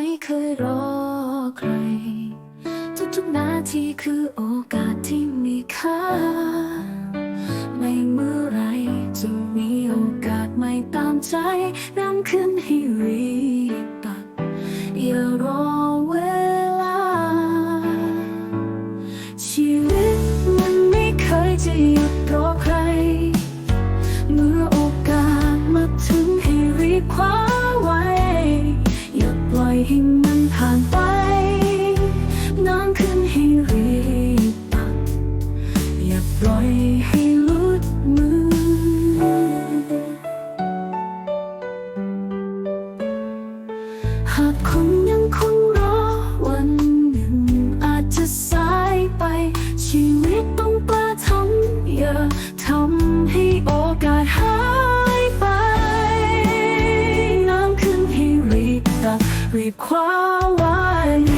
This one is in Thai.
ไม่เคยรอใคร ทุกๆนาทีคือโอกาสที่มีค่า ไม่เมื่อไรจะมีโอกาสไม่ตามใจนำขึ้นให้รีบ มันผ่านไป น้ำขึ้นให้รีบตักอย่าปล่อยให้หลุดมือ หากคุณ quite one.